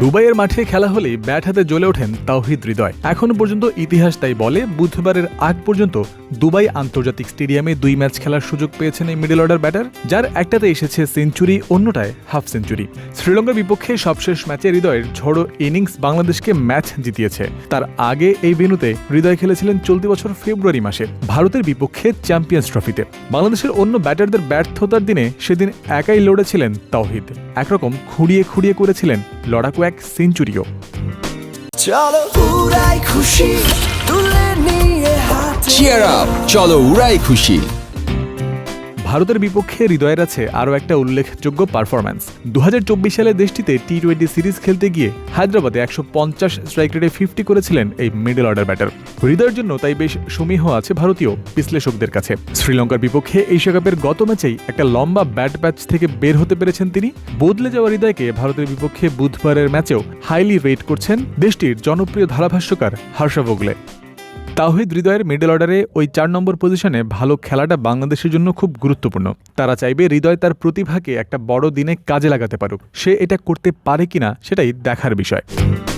দুবাইয়ের মাঠে খেলা হলেই ব্যাট হাতে জ্বলে ওঠেন তাওহিদ হৃদয়। এখন পর্যন্ত ইতিহাস তাই বলে বুধবারের আগ পর্যন্ত দুবাই আন্তর্জাতিক স্টেডিয়ামে দুই ম্যাচ খেলার সুযোগ পেয়েছেন এই মিডল অর্ডার ব্যাটার যার একটাতে এসেছে সেঞ্চুরি অন্যটায় হাফ সেঞ্চুরি শ্রীলঙ্কার বিপক্ষে সবশেষ ম্যাচে হৃদয়ের ঝড়ো ইনিংস বাংলাদেশকে ম্যাচ জিতিয়েছে। তার আগে এই ভেন্যুতে হৃদয় খেলেছিলেন চলতি বছর ফেব্রুয়ারি মাসে, ভারতের বিপক্ষে চ্যাম্পিয়ন্স ট্রফিতে বাংলাদেশের অন্য ব্যাটারদের ব্যর্থতার দিনে সেদিন একাই লড়েছিলেন তাওহিদ। একরকম খুঁড়িয়ে খুঁড়িয়ে করেছিলেন লড়াকু এক সেঞ্চুরিও চলো উড়াই খুশি তুলে নিয়ে হাতে চিয়ার আপ চলো উড়াই খুশি। ভারতের বিপক্ষে হৃদয়ের আছে আরও একটা উল্লেখযোগ্য পারফরম্যান্স দু হাজার চব্বিশ সালে দেশটিতে টি টোয়েন্টি সিরিজ খেলতে গিয়ে হায়দ্রাবাদে একশো পঞ্চাশ স্ট্রাইক রেটে ফিফটি করেছিলেন এই মিডল অর্ডার ব্যাটার হৃদয়ের জন্য তাই বেশ সমীহ আছে ভারতীয় বিশ্লেষকদের কাছে। শ্রীলঙ্কার বিপক্ষে এশিয়া কাপের গত ম্যাচেই একটা লম্বা ব্যাট প্যাচ থেকে বের হতে পেরেছেন তিনি। বদলে যাওয়া হৃদয়কে ভারতের বিপক্ষে বুধবারের ম্যাচেও হাইলি রেট করছেন দেশটির জনপ্রিয় ধারাভাষ্যকার হর্ষা ভোগলে। তাওহিদ হৃদয়ের মিডল অর্ডারে ওই চার নম্বর পজিশনে ভালো খেলাটা বাংলাদেশের জন্য খুব গুরুত্বপূর্ণ। তারা চাইবে হৃদয় তার প্রতিভাকে একটা বড় দিনে কাজে লাগাতে পারুক। সে এটা করতে পারে কিনা সেটাই দেখার বিষয়।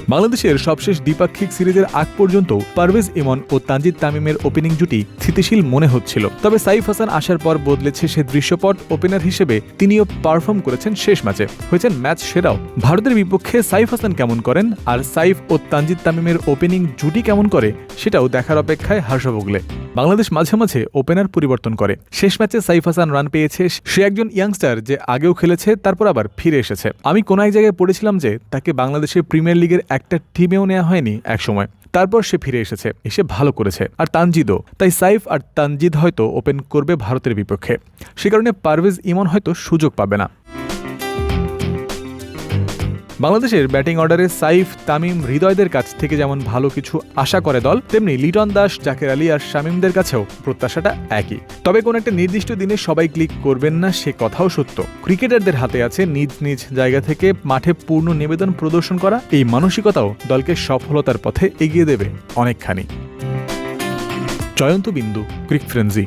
বাংলাদেশের সবশেষ দ্বিপাক্ষিক সিরিজের আগ পর্যন্ত পারভেজ ইমন ও তানজিদ তামিমের ওপেনিং জুটি স্থিতিশীল মনে হচ্ছিল। তবে সাইফ হাসান আসার পর বদলেছে সে দৃশ্যপট ওপেনার হিসেবে তিনিও পারফর্ম করেছেন শেষ ম্যাচে। হয়েছেন ম্যাচ সেরাও। ভারতের বিপক্ষে সাইফ হাসান কেমন করেন আর সাইফ ও তানজিদ তামিমের ওপেনিং জুটি কেমন করে সেটাও দেখার অপেক্ষায় হর্ষভোগলে বাংলাদেশ মাঝে মাঝে ওপেনার পরিবর্তন করে। শেষ ম্যাচে সাইফ হাসান রান পেয়েছে সে একজন ইয়াংস্টার যে আগেও খেলেছে, তারপর আবার ফিরে এসেছে। আমি কোনো এক জায়গায় পড়েছিলাম যে তাকে বাংলাদেশের প্রিমিয়ার লিগের একটা টিমেও নেওয়া হয়নি একসময়। তারপর সে ফিরে এসেছে, এসে ভালো করেছে। আর তানজিদও। তাই সাইফ আর তানজিদ হয়তো ওপেন করবে ভারতের বিপক্ষে। সে কারণে পারভেজ ইমন হয়তো সুযোগ পাবে না। বাংলাদেশের ব্যাটিং অর্ডারে সাইফ, তামিম হৃদয়দের কাছ থেকে যেমন ভালো কিছু আশা করে দল, তেমনি লিটন দাস, জাকের আলী আর শামিমদের কাছেও প্রত্যাশাটা একই। তবে কোন একটা নির্দিষ্ট দিনে সবাই ক্লিক করবেন না, সে কথাও সত্য। ক্রিকেটারদের হাতে আছে নিজ নিজ জায়গা থেকে মাঠে পূর্ণ নিবেদন প্রদর্শন করা, এই মানসিকতাও দলকে সফলতার পথে এগিয়ে দেবে অনেকখানি। জয়ন্ত বিন্দু, ক্রিক ফ্রেন্সি।